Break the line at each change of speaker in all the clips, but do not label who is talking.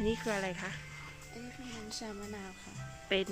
นนี้คืออะไรคะ
อันนี้คือน้ำชามะนาวค่ะ
เป็น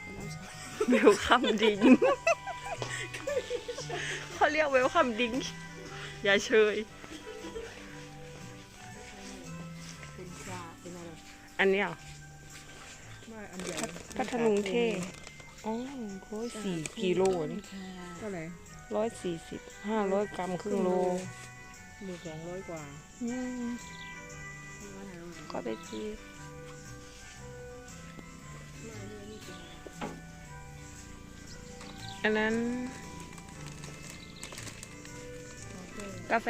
เป็นน้ำชา
เวลคัมดิงเขาเรียกเวลคัมดิงอย่าเชย
เป็นชาเป็นอะไร
อันเนี้ยเหรอ
ไม่อันใหญ่
พัทลุงเท่อ๋อร้อยสี่กิโลนี่
ค่ะ
เท่าไหร่
ร้อยสี่สิบห้าร้อยกรัมครึ่งโล
หนึ่งสองร้อยกว่า
อืม ก็ไปซื้ออันนั้น กาแฟ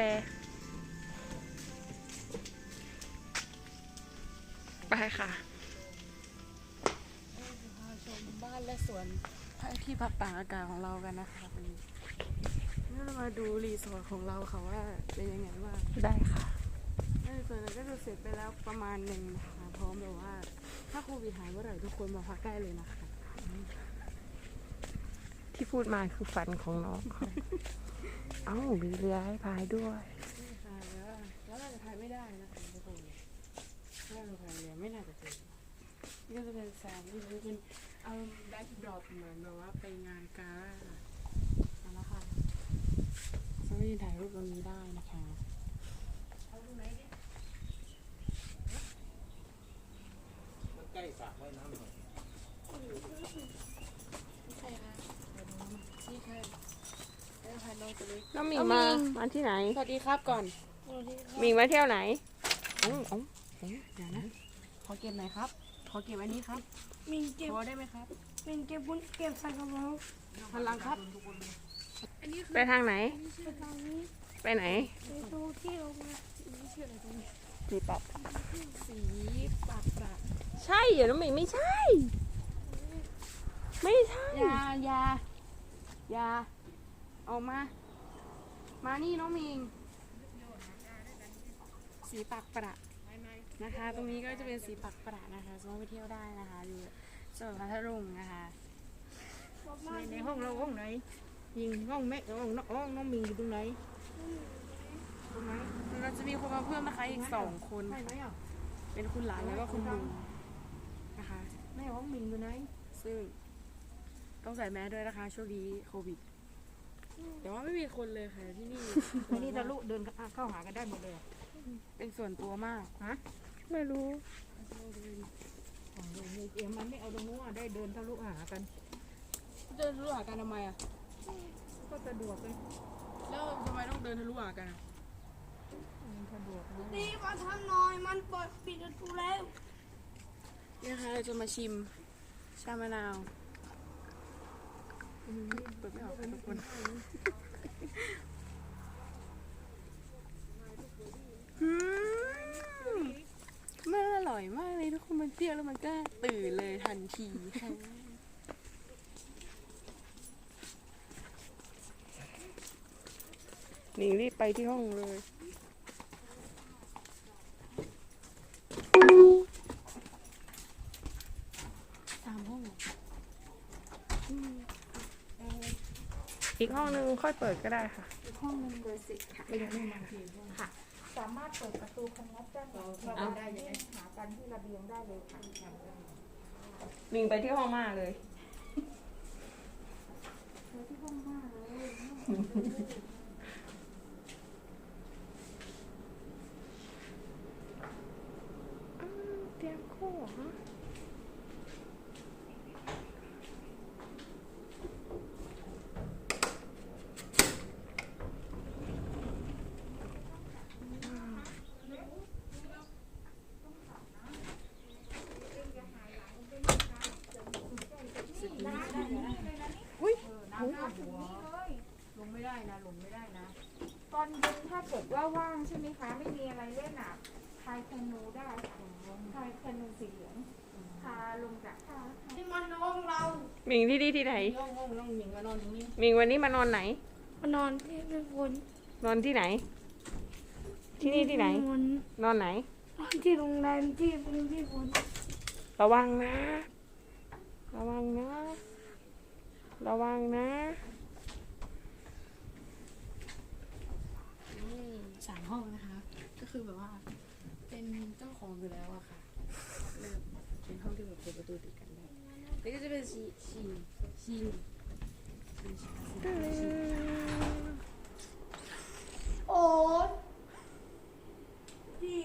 ไปค่ะ
พาชมบ้านและสวนที่พักตากอากาศของเรากันนะคะวันนี้นี่เรามาดูรีสอร์ทของเราค่ะว่าเป็นยังไงบ้าง
ได้ค่ะ
ใน ส่วนนั้นก็จะเสร็จไปแล้วประมาณหนึ่งนะคะพร้อมแบบว่าถ้าโควิดหายเมื่อไหร่ทุกคนมาพักได้เลยนะคะ
ที่พูดมาคือฝันของน้องเขาเอ้ามีเรือให้พายด้วย
นี่ค่ะแล้วแล้วเราจะถ่ายไม่ได้นะคะทุกคนถ้าเราถ่ายเรือไม่น่าจะเจอนี่ก็จะเป็นแสงนี่จะเป็นเอาแบ็คดรอปเหมือนแบบว่าไปงานกาล่าเอาละค่ะสามารถถ่ายรูปตรงนี้ได้นะคะ
ใกล้สระว่ายน้ำหน่อย
ใช่ค่ะนี่ค่ะแล้วถ่ายน้องตัวเล็ก
น้องหมิง
เอา
มา
มิง
มาที่ไหน
สวัสดีครับก่อน
หมิงมาเที่ยวไหนอ๋ออ๋อ
เดี๋ยวนะขอเก็บหน่อยครับ ขอเก็บอันนี้ครับ
มินเก็บ
พอได้ไหมครับ
มินเก็บบุญเก็บใส่กระเป๋า
พลังครับ
ไปทางไหน
ไปทางนี้
ไปไหน
ไปดูที่ลงมานี่ชื่ออะไรตรงนี้
สีปัด
สีปากปราด
ใช่เหรอน้องหมิงไม่ใช่ ไม่ใช่
ยายายาออกมา มานี่น้องมิง สีปากประนะคะ ตรงนี้ก็จะเป็นสีปากประนะคะสามารถไปเที่ยวได้นะคะอยู่จังหวัดพัทลุงนะคะ
ในในห้องเราห้องไหน ยิงห้องแม่ห้องน้องห้องน้องมิงอยู่ตรงไหนตรงไหน
เราจะมีคนมาเพิ่มนะคะอีกสองคน เป็นคุณหลานแล้วก็คุณลุง
ม่ห้องมิงอยู่ไหน
ซึ่งต้องใส่แมสด้วยนะคะช่วงนี้โควิด แต่ว่าไม่มีคนเลยค่ะที่นี่
อันนี้ทะลุเดินเข้าหากันได้หมดเลย
เป็นส่วนตัวมาก
ฮะ
ไม่รู้
ของโรงเรียนเอ็มมันไม่เอาตรงนู้นอะได้เดินทะลุหากัน
เดินทะลุหากันทำไมอะ
ก็สะดวกเลย
แล้วทำไมต้องเดินทะลุหากันอะ
มันสะดวกเลย
นี่มาทางหน่อยมันเปิดปิดประตูแล้ว
นี่นะคะเราจะมาชิมชามะนาวอืมเปิดไม่ออกค่ะทุกคน อืมมันอร่อยมากเลยทุกคนมันเปรี้ยวแล้วมันก็ตื่นเลยทันทีค่ะ
หมิงรีบไปที่ห้องเลย
สามห้อง
อีก ห้องนึงค่อยเปิดก็ได้ค่ะ
ห้องหนึงเบอร์สิบค่ะ
ไม่ได้ไม่มาที
สามารถเปิดประตูคณะแจ้งเรา
เราได้ยังไง
หากันที่ระเบียงได้เลยค่ะ
หมิงไปที่ห้องมาเลยเตรียมคู่เหรออุ้ย
ลงไม่ได้นะลงไม่ได้นะ
ตอนเย็นถ้าเกิดว่าว่างใช่ไหมคะ ไม่มีอะไรเล่นอะพายแคนูได้ค่ะพายแคนูสีเหลืองพาลงจาก ท่า
นี่มันน้องเรา
หมิงที่นี่ที่ไหน
ห้องห้องน้องมิงมานอนตรงนี้
หมิงวันนี้มานอนไหน
มานอนที่พี่ฝน
นอนที่ไหน ที่นี่ที่ไหน
นอน
นอนไหน
นอนที่โรงแรมที่เป็นพี่ฝน
ระวังนะ ระวังนะ ระวังนะ
นี่สามห้องนะคะ ก็คือแบบว่า เป็นเจ้าของอยู่แล้วอะค่ะ เริ่มเป็นห้องที่แบบเปิดประตูติดกันได้นี่ก็จะเป็นชีชี ชีเป็นชาสี
โอ้พี่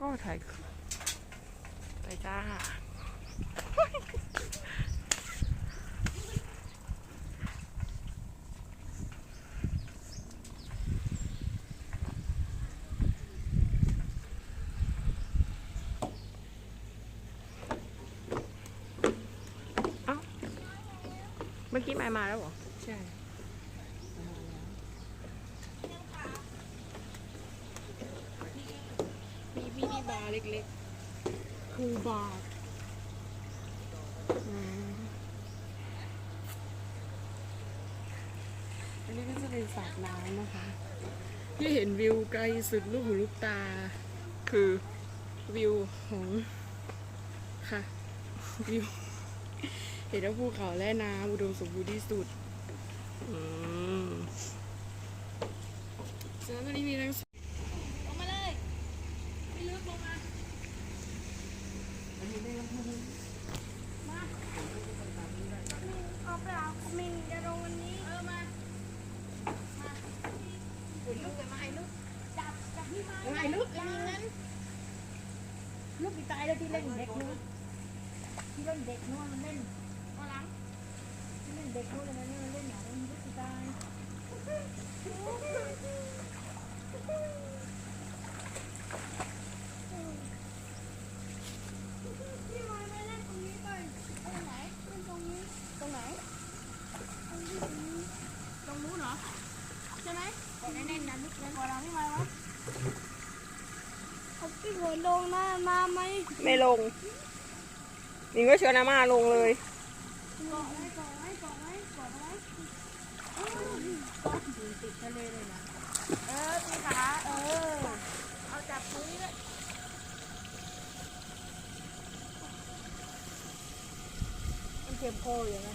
ก็ ถ่ายไปจ้าเอ้าเมื่อกี้ไม่มาแล้วเหรอ
ใช่มีมินิ บาร์เล็กๆ คูบาร์อันนี้ก็จะเป็นสระน้ำนะคะ ที่เห็นวิวไกลสุดลูกหูลูกตา
คือ
วิวของค่ะวิวเห็นว่าภูเขาและน้ำอุดมสมบูรณ์ที่สุด
อืม
ฉะนั้นตอนนี้มีทั้งมาเลยไม่ลึกลงมา
เอาไปเอามินจะลงวันนี้
เออมา
ลูกไปมาไอ้ลูก
จับจับพี่ม้
ไอ้ลูกไอ้มีงั้นลูกที่ตายแล้วที่เล่นเด็กนู้นที่เล่นเด็กนู้นมันเล่นเอาหลังที่เล่นเด็กนู้นมันเล่นอย่างนี้ลูกที่ตาย
พี่ไม้ไม่เล่นตรงนี้ก่อนตรงไหนเล่นตรงนี้
ตรงไหน
ตรงนี้ตรงนี้
ตรงนู้นเหรอ
ใช่ไหม
กดแน่นๆนะลูกเลยพอเราไม่มาวะ
เอาพี่ฝน ลงมามาไหม
ไม่ลงนิงก็ชวนอาม่าลงเลย
เกาะไว้เกาะไว้เกาะไว้เกาะไว้
ติดทะเลเลยนะ
เออพี่ขาเออ เอาจับตรงนี้เลย
มันเจ็บคออยู่นะ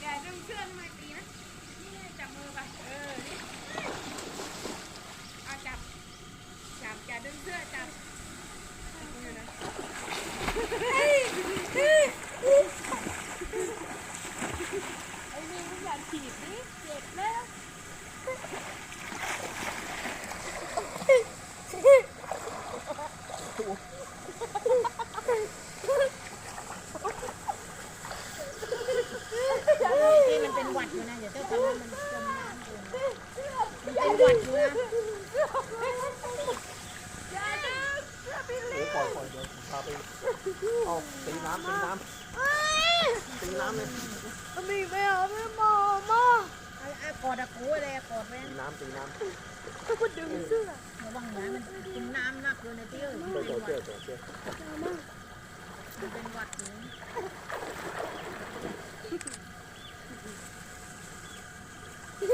อย่าดึงเชือกทำไมตีนะนี่ไงจับมือไปเออนี่เอาจับจับอย่าดึงเชือกจับจับมือนะไอ้นี่มึงอย่าถีบดิเจ็บแล้ว
ที่มันเป็นหวัดอยู่นะอย่าเจ้าทำให้มันจมน้ำเกินนะมันเป็นหวัดอยู่นะ
โอ้ปล่อยปล่อยเดี๋ยวผมพาไปเอาตีน้ำตีน้ำตีน้ำเลย
มีไปหาแม่หมอมา
ไอ้ไอ้กอดอะกูอะไรอะกอดไว้
ตีน้ำตีน้ำ
ก็ดึงเสื้อ
ระวังนะมันกินน้ำนักเลยนะเตี้ยมัน
ตัว
เป็น
ตัว
หวั
เสื้อ
ด
เสื้อ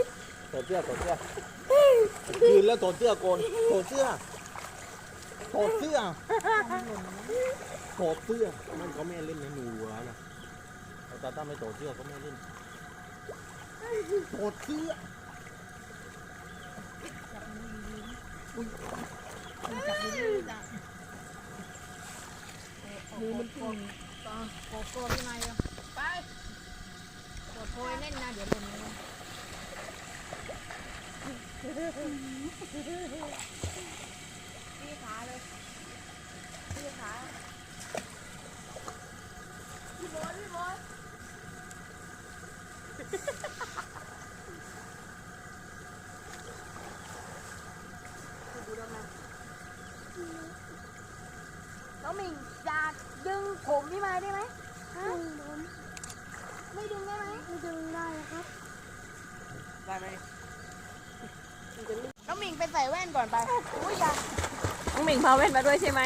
มันเป็นวัด
เสื้อตัวเสื้อยืนแล้วตัวเสื้อโกนตัวเสื้อตัวเสื้อตัวเสื้อมันเขาไม่เล่นในหนูแล้วนะเอาตาตั้มไม่ตัวเสื้อเขาไม่เล่นตัวเสื้อ
จับมือดีๆนะอุ้ยจับดีๆ มือมันปุ่นต่อโกโก้ที่ไหนอะไปกดโพยเล่นนะเดี๋ยวเป็นนะ
พี่ขาเลยพี่ขาพี่บอลพี่บอลดูดัง
นะน้องมิงอยาก ดึงผมพี่มาได้ไหมฮะไม่ดึงได้ไหมไม่ดึงได้ครับ
ได้ไหม
น้องหมิงไปใส่แว่นก่อนไปอุ้ยอยาก
น้องหมิงพาเว่นมาด้วยใช่ไหม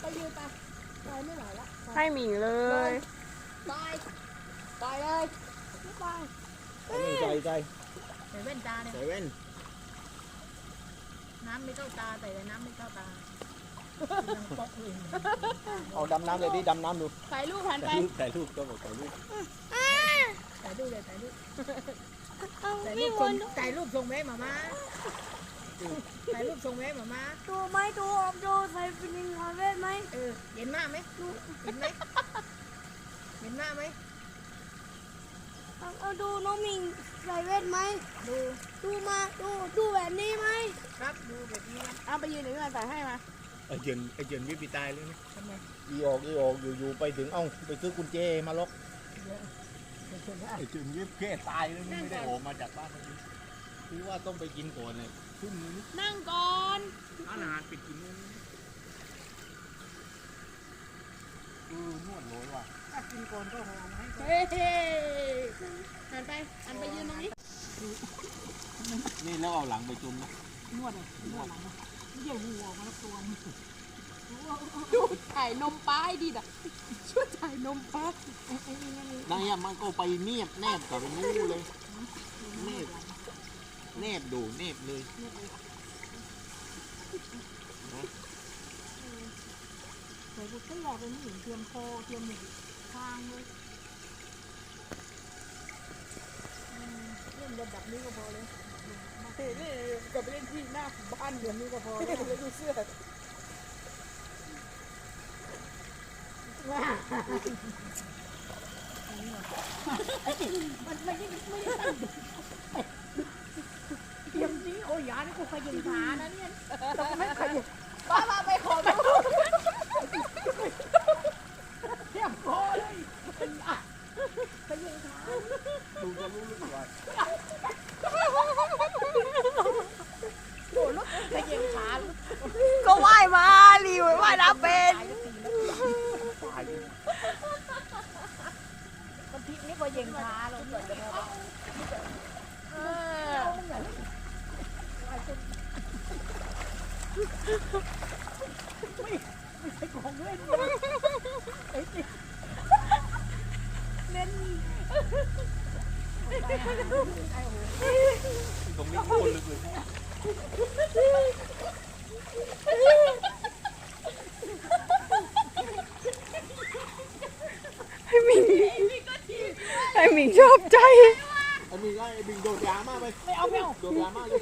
ไปยืนไปไปไม่ไหวละ
ให้หมิงเลย
ไปไปเลยไป
ใจใจ
ใส่แว่นตาเนี่ย
ใส่แว่น
น้ำไม่เข้าตาใส่แต่น้ำไม่เข้าตายังป๊อก เลย
เอาดำน้ำเลยดิดำน้ำดู
ถ่ายรูปผ่านไป
ถ่ายรูปถ่ายรูปก็บอกถ่ายรูป
ถ่ายรูปเลยถ่ายรูปถ่ายรูปส่งถ่ายรูปส่งแม่มามาถ่ายรูปส่งแม่มามา
ดูไหมดูออกดูใส่ฟินิงคาเฟ่ไหม
เออเห็นมากไหมเห็นไหมเห็นมากไหม
เอาเอาดูน้องมิงใส่เวทไหม
ดู
ดูมาดูดูแบบนี้ไหม
ครับดูแบบนี้นะ
เอาไปยืนหนึ่งกันใส่ให้มา
ไอเจินไอเจินวิบปีตายเลยนะ
ทำไม
อีออกอีออกอยู่ๆไปถึงเอ้าไปซื้อกุญแจมาล็อก
เดี๋ยวเดี๋ยวเชิญได้
ไอเจินวิบแค่ตายเลยไม่ได้ออกมาจากบ้านเลยคือว่าต้องไปกินก่อนเลยทุ่มนึง
นั่งก่อน
อาหารปิดกี่โมงเออนวดโรยว่ะ
ถ้ากินก่อนก็หอมให้ก่อน
เฮ้ยหันไปหันไปยืนตรงนี้
นี่แล้วเอาหลังไปจุ่มนะ
นวดเลยนวดหลังนะ ไม่ใช่หัวมาแล้วตัวนึง
ดูถ่ายนมป้ายดิอะช่วยถ่ายนมป้า
นั่นเนี่ยมันก็ไปเนียบแนบกับนู้นเลยแนบแนบดูแนบเลย
ใส่บุกเตี้ยเป็นหญิงเทียมโคเทียมหนึ่งทางเลยอืมเล่นระดับนี้ก็พอเลย
นี่กับไปเล่นที่หน้าบ้านเดี๋ยวนี้ก็พอแล้วแล้วดูเสื้อ
มันไม่ได้ไม่ได้ตั้งเทียมนี้โอ้ยานี่กูขยิบขานะเนี่ยต้อง
ไม่ขยิบป้ามาไปขอดู
เทียมโคเลยเป็นอะขยิงขา
ดูจะรู้หรือเปล่า
โอ้ลูกขยิงขาลูก
ก็ว่ายมาลีว่ายน้ำเป็น
ตายแล้วตีแล้ว
ตายเลย
มันพิษนี่ก็ยิงขาเราเกิดจะมาเออไม่ไม่ใช่ของเล่นเลยไอ้ติเล่น
ตรงนี้คนลึกเลย
ให้หมิงให้หมิงชอบใจ
ไอ้บิงไอ้บิงโดดยามาไป
ไม่เอาไม่เอา
โดดยามาเลย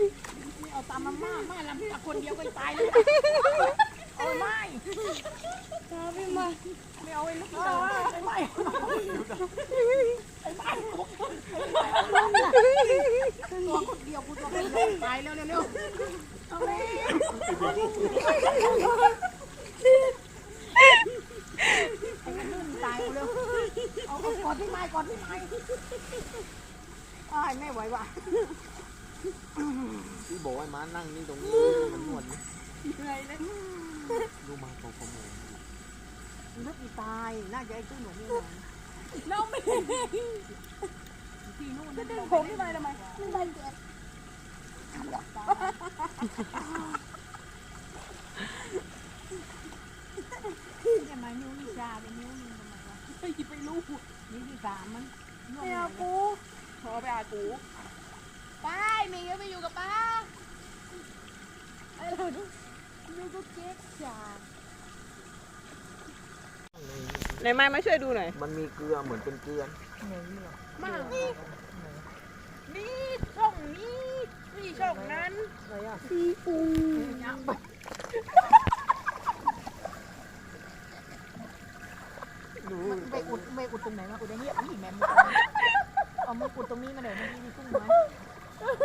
ไม่เอาตามมาม่าม่าลำจากคนเดียวก็ตายเลย เอาไม่
พี่มา
ไม่เอาไอ้ลูกเต๋อไม่ตัวคนเดียวกูตัวคนเดียวตายแล้วเร็วๆเอาเลยไอ้มันลื่นตายเร็วเอาเอาก่อนที่ไม้ก่อนที่ไม้อ้ายไม่ไหวว่ะ
พี่บอกให้มานั่งนี่ตรงนี้มันนวดนี่
เหนื่อยเลย
ดูมาโตโมง
นึกอีตาย น่าจะไอ้ตู้หนูนี่หน่อย
น้องไม่
ที่นู่น
จะดึงผมขึ้นมาทำไมไม่ได้เจ็บ
ทำไมนิ้วนี่ชาเป็นนิ้วนึงทำไมวะ
ไม่ไปรู้
นิ้วที่สามมันนวด
ไม่
หน่
เอา
อย
กูขอไปอากูไปมิงก็ไปอยู่กับป้าไอ้เราดูดูก็เก๊กจ้า
ไหนมามาช่วยดูหน่อย
มันมีเกลือเหมือนเป็นเกลือ
มากนี่ช่อง
นี้นี่ช่องนั้น
ไหนอะ
มันไปอุดไปอุดตรงไหนมาอุดอย่างเงี้ยนี่แม่มเอามืออุดตรงนี้มาหน่อยเมื่อกี้มีกุ้งไหม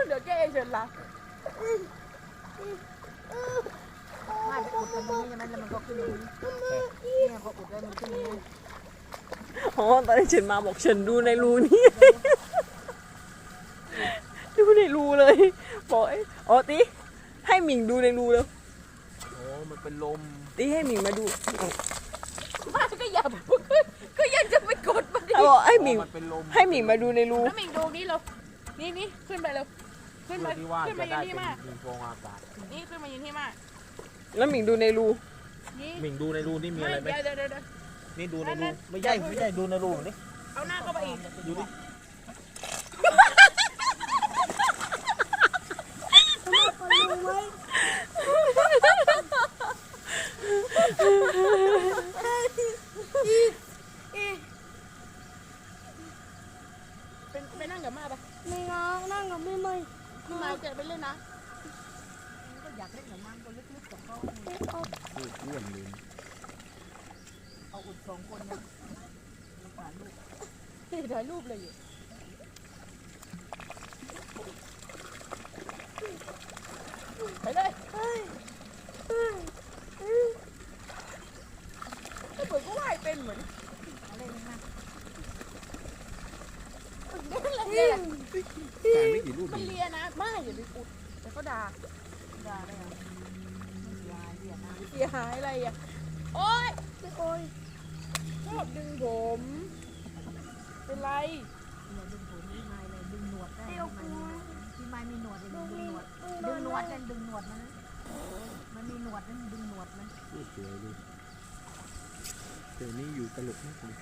เดี๋ยวแกเองเชิญละ
ไม่ไป อุดตรงนี้ใช่ไหมแล้วมันก็ขึ้นอย่างนี้เนี่ยพออุดแล้วมันขึ้นอย่างนี้
อ๋อตอนที่เฉินมาบอกเฉินดูในรูนี่ ดูในรูเลยบอกเอ้ยอ๋อตีให้หมิงดูในรูแล้ว
โอ้มันเป็นลม
ตีให้หมิงมาดู
มาก็อย่าพูดก็ยังจะไปกดมันดิ
เขาบอกให้หมิง
มันเป็นลม
ให้หมิงมาดูในรู
แล้วมิงดูนี่เรานี่นี่ขึ้นไปเร็วขึ้น
เพื่
มา
อที่ว่า
ขึ้น
จะ
มายื
ได้
นที่
เป็น
มา
ดินโฟงอากาศ
นี่ขึ้นมายืนที่มา
แล้วหมิงดูในรู
นี่
หมิงดูในรูนี่มีอะไรไหม
เดี๋ยวเดี๋ยวเดี๋ยว
นี่ดูในรูไม่ใช่ไม่ใช่ดูในรูนี่
เอาหน้าเข้าไปอีก
ดูดิ
เป็นไปนั่งกับมาปะ
ไม่งอนั่งกับไม่ไม่
พี่ไม้แกไปเล่นนะ
ก็อยากเล่นกับมันก็ลึก เขา
ดูอ้วนเลย
เอาอุดสองคนนะผ่านลูก
นี่ถ่ายรูปเลยอยู่ไปเลยไอ้ปุ๋ยก็ว่ายเป็นเหมือน
อะไรนะ
เล่นเลย
แต่ไม่กี่รูป
มันเลียนะไม่อย่าไปอุดแต่ก็ด่า
ด่าได้เหรอลาย เรียนนะ
เสียหายอะไรอะ โอ๊ยโอยชอบดึงผม เป็นไร
ดึงผมพี่ไม้เลยดึงหนวดได้ที่ไม้มีหนวดเลยดึงหนวด ดึงหนวดกันดึงหนวดมันนะมันมีหนวดนั่นดึงหนวดมัน
สวยดูเดี๋ยวนี้อยู่ตลกมากเลย